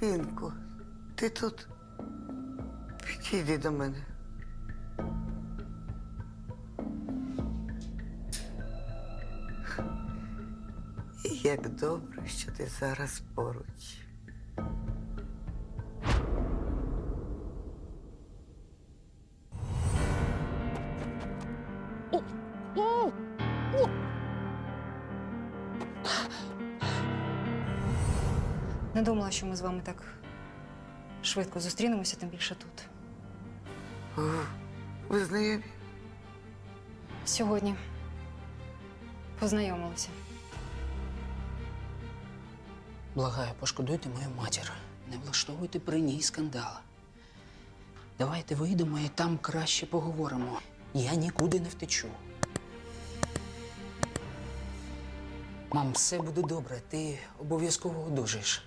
Синку, ти тут? Підійди до мене. Як добре, що ти зараз поруч. Не думала, що ми з вами так швидко зустрінемося, тим більше тут. О, ви знайомі? Сьогодні познайомилися. Благаю, пошкодуйте мою матір. Не влаштовуйте при ній скандал. Давайте вийдемо і там краще поговоримо. Я нікуди не втечу. Мам, все буде добре, ти обов'язково одужаєш.